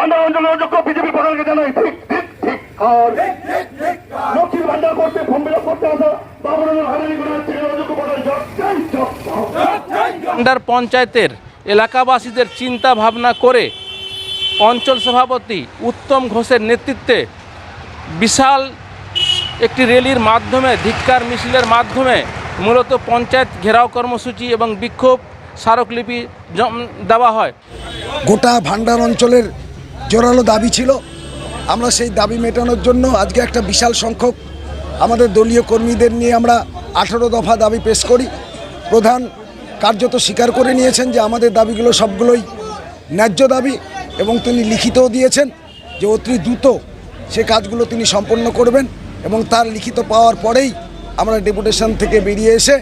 আন্দোলনের যোগ্য বিজেপি প্রধানকে জানাই ঠিক ঠিক ঠিক আর লক্ষ্মীর ভান্ডার করতে ফর্ম ফিল করতে আসা অযোগ্য পঞ্চায়েতের এলাকাবাসীদের চিন্তা ভাবনা করে অঞ্চল সভাপতি উত্তম ঘোষের নেতৃত্বে বিশাল একটি র্যালির মাধ্যমে ধিক্কার মিছিলের মাধ্যমে মূলত পঞ্চায়েত ঘেরাও কর্মসূচি এবং বিক্ষোভ স্মারকলিপি দেওয়া হয়। গোটা ভান্ডার অঞ্চলের জোরালো দাবি ছিল। আমরা সেই দাবি মেটানোর জন্য আজকে একটা বিশাল সংখ্যক আমাদের দলীয় কর্মীদের নিয়ে আমরা আঠারো দফা দাবি পেশ করি। প্রধান কার্যত স্বীকার করে নিয়েছেন যে আমাদের দাবিগুলো সবগুলোই ন্যায্য দাবি এবং তিনি লিখিতও দিয়েছেন যে অতি দ্রুত সে কাজগুলো তিনি সম্পন্ন করবেন এবং তার লিখিত পাওয়ার পরেই আমরা ডেপুটেশন থেকে বেরিয়ে এসে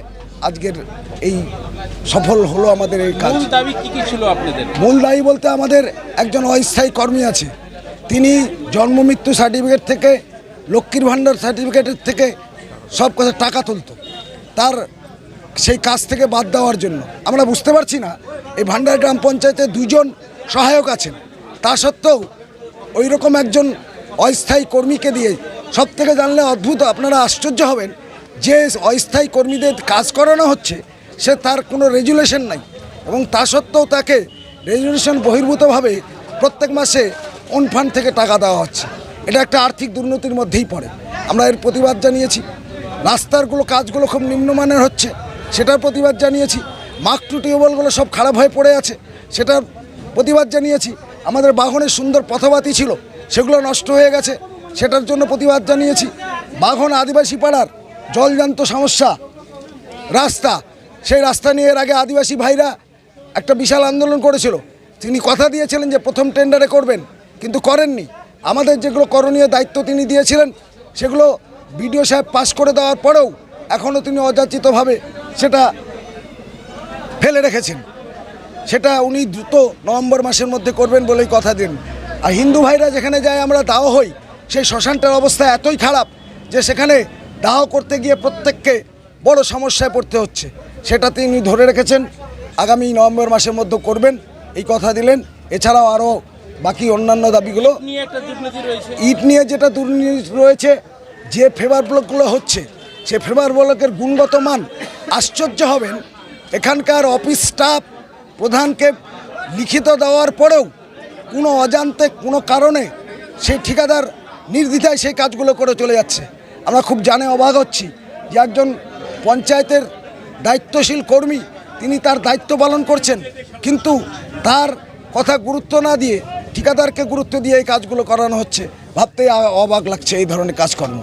আজকের এই সফল হলো আমাদের এই কাজ। মূল দাবি কি কি ছিল আপনাদের? মূল দায়ী বলতে আমাদের একজন অস্থায়ী কর্মী আছে। তিনি জন্ম মৃত্যু সার্টিফিকেট থেকে লক্ষ্মীর ভাণ্ডার সার্টিফিকেটের থেকে সব কথা টাকা তুলতো। তার সেই কাজ থেকে বাদ দেওয়ার জন্য। আমরা বুঝতে পারছি না এই ভান্ডার গ্রাম পঞ্চায়েতে দুজন সহায়ক আছেন। তা সত্ত্বেও ওই রকম একজন অস্থায়ী কর্মীকে দিয়ে সব থেকে জানলে অদ্ভুত আপনারা আশ্চর্য হবেন যে অস্থায়ী কর্মীদের কাজ করানো হচ্ছে। সে তার কোনো রেজুলেশন নাই। এবং তা সত্ত্বেও তাকে রেজুলেশন বহির্ভূতভাবে প্রত্যেক মাসে অন ফান্ড থেকে টাকা দেওয়া হচ্ছে। এটা একটা আর্থিক দুর্নীতির মধ্যেই পড়ে। আমরা এর প্রতিবাদ জানিয়েছি। রাস্তারগুলো কাজগুলো খুব নিম্নমানের হচ্ছে, সেটার প্রতিবাদ জানিয়েছি। মাকটু টিউবওয়েলগুলো সব খারাপ হয়ে পড়ে আছে, সেটার প্রতিবাদ জানিয়েছি। আমাদের বাহনের সুন্দর পথবাতি ছিল, সেগুলো নষ্ট হয়ে গেছে, সেটার জন্য প্রতিবাদ জানিয়েছি। বাঘন আদিবাসী পাড়ার জলজান্ত সমস্যা, রাস্তা সেই রাস্তা নিয়ে এর আগে আদিবাসী ভাইরা একটা বিশাল আন্দোলন করেছিল। তিনি কথা দিয়েছিলেন যে, প্রথম টেন্ডারে করবেন। কিন্তু করেননি। আমাদের যেগুলো করণীয় দায়িত্ব তিনি দিয়েছিলেন, সেগুলো বিডিও সাহেব পাশ করে দেওয়ার পরেও এখনও তিনি অযাচিতভাবে সেটা ফেলে রেখেছেন। সেটা উনি দ্রুত নভেম্বর মাসের মধ্যে করবেন বলেই কথা দিন। আর হিন্দু ভাইরা যেখানে যায়, আমরা দাহ হই। সেই শ্মশানটার অবস্থা এতই খারাপ যে, সেখানে দাহ করতে গিয়ে প্রত্যেককে বড় সমস্যায় পড়তে হচ্ছে। সেটা তিনি ধরে রেখেছেন। আগামী নভেম্বর মাসের মধ্যে করবেন। এই কথা দিলেন। এছাড়াও আরও বাকি অন্যান্য দাবিগুলো। ইট নিয়ে যেটা দুর্নীতি রয়েছে যে ফেভার ব্লকগুলো হচ্ছে সে ফেভার ব্লকের গুণগত মান আশ্চর্য হবেন। এখানকার অফিস স্টাফ প্রধানকে লিখিত দেওয়ার পরেও কোনো অজান্তে কোনো কারণে সেই ঠিকাদার নির্দ্বিধায় সেই কাজগুলো করে চলে যাচ্ছে। আমরা খুব জানে অবাক হচ্ছি যে একজন পঞ্চায়েতের দায়িত্বশীল কর্মী তিনি তার দায়িত্ব পালন করছেন। কিন্তু তার কথা গুরুত্ব না দিয়ে ঠিকাদারকে গুরুত্ব দিয়ে এই কাজগুলো করানো হচ্ছে। ভাবতেই অবাক লাগছে এই ধরনের কাজকর্ম।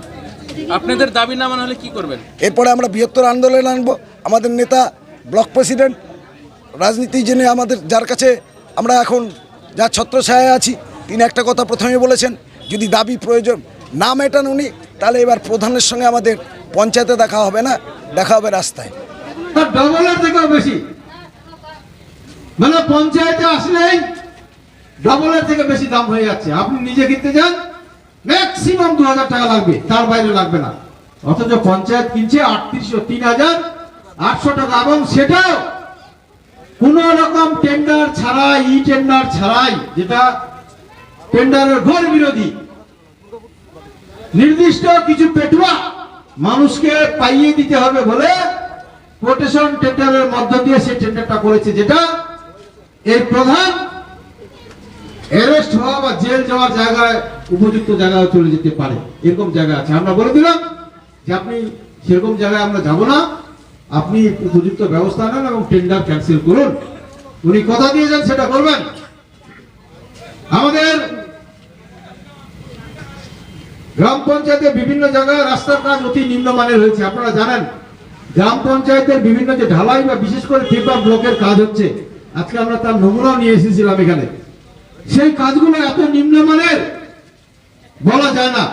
আপনাদের দাবি না মানে হলে কি করবেন? এরপরে আমরা বৃহত্তর আন্দোলন আনব। আমাদের নেতা ব্লক প্রেসিডেন্ট রাজনীতি জেনে আমাদের যার কাছে আমরা এখন যা ছত্রছায়া আছি তিনি একটা কথা প্রথমে বলেছেন যদি দাবি প্রয়োজন না মেটান উনি তাহলে এবার প্রধানের সঙ্গে আমাদের পঞ্চায়েতে দেখা হবে না দেখা হবে রাস্তায়। তার ডবলের থেকেও বেশি। মানে পঞ্চায়েতে আসলেই ডবলের থেকে বেশি দাম হয়ে যাচ্ছে। আপনি নিজে কিনতে যান ম্যাক্সিমাম দু হাজার টাকা লাগবে, তার বাইরে লাগবে না। অথচ পঞ্চায়েত কিনছে আটত্রিশশো, তিন হাজার, আটশো টাকা, এবং সেটাও কোন রকম টেন্ডার ছাড়াই ই টেন্ডার ছাড়াই, যেটা টেন্ডারের ঘোর বিরোধী। নির্দিষ্ট কিছু পেটুয়া মানুষকে পাইয়ে দিতে হবে বলে কোটেশন টেন্ডারের মধ্য দিয়ে সেই টেন্ডারটা করেছে যেটা এই প্রধান অ্যারেস্ট হওয়া বা জেল যাওয়ার জায়গায় উপযুক্ত জায়গায় চলে যেতে পারে। এরকম জায়গা আছে। আমরা বলে দিলাম যে আপনি সেরকম জায়গায় আমরা যাব না। আপনি উপযুক্ত ব্যবস্থা নেন এবং টেন্ডার ক্যান্সেল করুন। উনি কথা দিয়েছেন সেটা করবেন আমাদের গ্রাম পঞ্চায়েতের বিভিন্ন জায়গায় রাস্তার কাজ অতি নিম্নমানের হয়েছে। আপনারা জানেন গ্রাম পঞ্চায়েতের বিভিন্ন যে ঢালাই বা বিশেষ করে পেপার ব্লকের কাজ হচ্ছে, আজকে আমরা তার নমুনাও নিয়ে এসেছিলাম এখানে। সেই কাজগুলো এত নিম্নমানের বলা যায় না।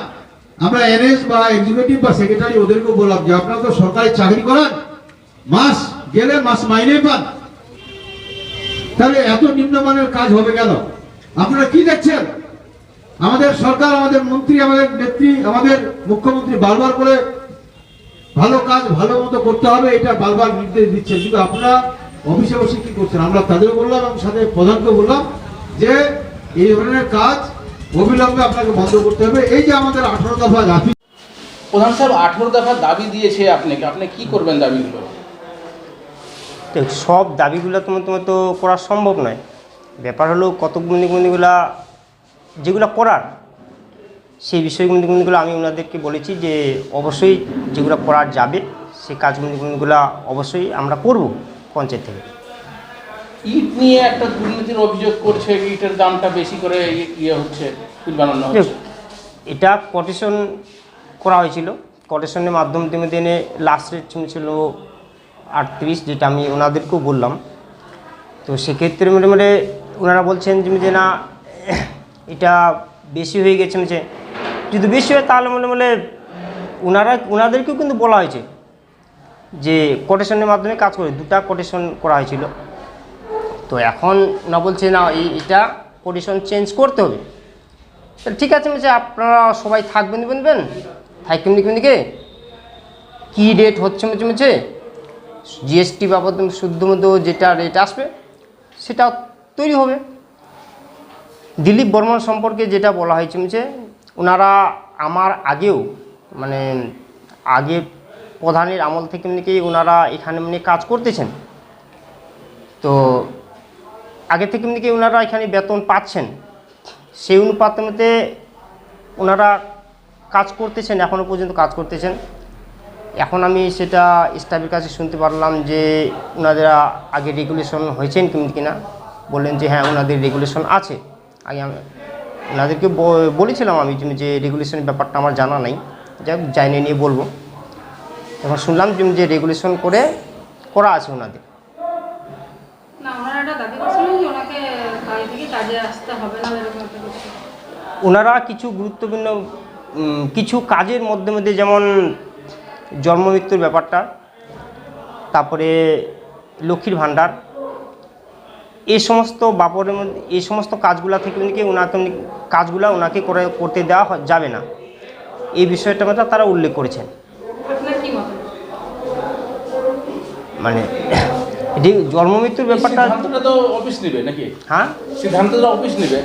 আমরা এনএস বা এক্সিকিউটিভ বা সেক্রেটারি ওদেরকেও বললাম যে, আপনারা তো সরকারি চাকরি করান, মাস গেলে মাস মাইনে পান। তাহলে এত নিম্নমানের কাজ হবে কেন? আপনারা কি দেখছেন? আমাদের সরকার, আমাদের মন্ত্রী, আমাদের নেত্রী, আমাদের মুখ্যমন্ত্রী বারবার করে ভালো কাজ ভালো মতো করতে হবে এটা বারবার নির্দেশ দিচ্ছে কিন্তু আপনারা অফিসে বসে কি করছেন? আমরা তাদেরও বললাম এবং সাথে প্রধানকে বললাম যে এই ধরনের কাজ অবিলম্বে আপনাকে বন্ধ করতে হবে। এই যে আমাদের আঠারো দফা দাবি প্রধান সাহেব আঠেরো দফা দাবি দিয়েছে আপনাকে। আপনি কি করবেন দাবিগুলো? সব দাবিগুলো তোমার তোমার তো করা সম্ভব নয়। ব্যাপার হলো কতগুলিগুলিগুলা যেগুলো করার সেই বিষয়গুলিগুলো আমি ওনাদেরকে বলেছি যে অবশ্যই যেগুলো করার যাবে সেই কাজগুলিগুলো অবশ্যই আমরা করব পঞ্চায়েত থেকে। ইট নিয়ে একটা দুর্নীতির অভিযোগ করছে ইটের দামটা বেশি করে ইয়ে হচ্ছে বানানো এটা কোটেশন করা হয়েছিল। কোটেশনের মাধ্যম দিয়ে দিনে লাস্ট রেট ছিল আটত্রিশ যেটা আমি ওনাদেরকেও বললাম। তো সেক্ষেত্রে মোটামুটি ওনারা বলছেন যে যে না এটা বেশি হয়ে গেছে যে যদি বেশি হয়, তাহলে মনে মনে ওনারা ওনাদেরকেও কিন্তু বলা হয়েছে যে কোটেশনের মাধ্যমে কাজ করে, দুটা কোটেশন করা হয়েছিল। তো এখন ওনা বলছে, না এটা কোটেশন চেঞ্জ করতে হবে। তাহলে ঠিক আছে, বলছে, আপনারা সবাই থাকবেন বলবেন থাকবেন দেখবেন দিকে কী? রেট হচ্ছে মেচে মেচে জিএসটি বাবদ শুদ্ধ মতো যেটা রেট আসবে, সেটা তৈরি হবে। দিলীপ বর্মন সম্পর্কে যেটা বলা হয়েছে মেচে ওনারা আমার আগেও মানে আগে প্রধানের আমল থেকে এমনিকে ওনারা এখানে এমনি কাজ করতেছেন। তো আগে থেকে এমনিকে ওনারা এখানে বেতন পাচ্ছেন। সেই অনুপাত মতে ওনারা কাজ করতেছেন এখনও পর্যন্ত কাজ করতেছেন। এখন আমি সেটা স্টাফের কাছে শুনতে পারলাম যে ওনারা আগে রেগুলেশন হয়েছেন কিন্তু কিনা, বললেন যে হ্যাঁ ওনাদের রেগুলেশন আছে। আগে ওনাদেরকে বলেছিলাম আমি যে- রেগুলেশনের ব্যাপারটা আমার জানা নাই। যাই হোক জানিয়ে নিয়ে বলব। এখন শুনলাম যে- রেগুলেশন করে করা আছে ওনাদের। ওনারা কিছু গুরুত্বপূর্ণ কিছু কাজের মধ্যে মধ্যে যেমন জন্ম মৃত্যুর ব্যাপারটা তারপরে লক্ষ্মীর ভাণ্ডার এই সমস্ত বাপরের মধ্যে এই সমস্ত কাজগুলা থেকে উনিকে ওনাকে কাজগুলা ওনাকে করে করতে দেওয়া যাবে না। এই বিষয়টা মধ্যে তারা উল্লেখ করেছেন। আপনার কি মত মানে এটি জন্ম মৃত্যুর ব্যাপারটা তো অফিস নেবে নাকি? হ্যাঁ? সিদ্ধান্তটা অফিস নেবে?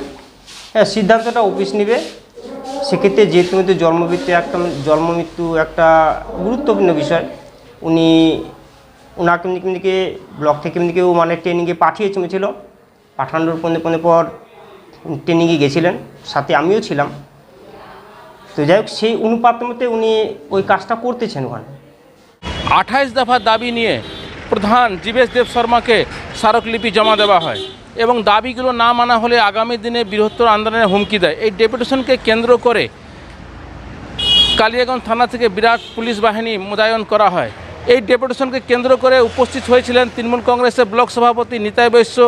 হ্যাঁ সিদ্ধান্তটা অফিস নেবে। সেক্ষেত্রে যেহেতু মৃত্যু জন্মমৃত্যু একটা জন্মমৃত্যু একটা গুরুত্বপূর্ণ বিষয় উনি ওনাকে এমনি এমনিকে ব্লক থেকে এমনিকেও মানে ট্রেনিংয়ে পাঠিয়েছিল ছিল। পাঠানোর পরে পরে পর ট্রেনিংয়ে গেছিলেন। সাথে আমিও ছিলাম। তো যাই হোক, সেই অনুপাত মতে উনি ওই কাজটা করতেছেন ওখানে। আঠাইশ দফা দাবি নিয়ে প্রধান জীবেশ দেব শর্মাকে স্মারকলিপি জমা দেওয়া হয় এবং দাবিগুলো না মানা হলে আগামী দিনে বৃহত্তর আন্দোলনের হুমকি দেয়। এই ডেপুটেশনকে কেন্দ্র করে কালিয়াগঞ্জ থানা থেকে বিরাট পুলিশ বাহিনী মোতায়েন করা হয়। এই ডেপুটেশনকে কেন্দ্র করে উপস্থিত হয়েছিলেন তৃণমূল কংগ্রেসের ব্লক সভাপতি নিতাই বৈশ্য,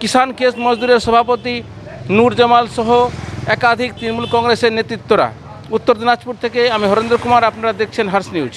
কিষাণ কেস মজদুরের সভাপতি নূর জামাল সহ একাধিক তৃণমূল কংগ্রেসের নেতৃত্বরা। উত্তর দিনাজপুর থেকে আমি হরেন্দ্র কুমার, আপনারা দেখছেন হার্স নিউজ।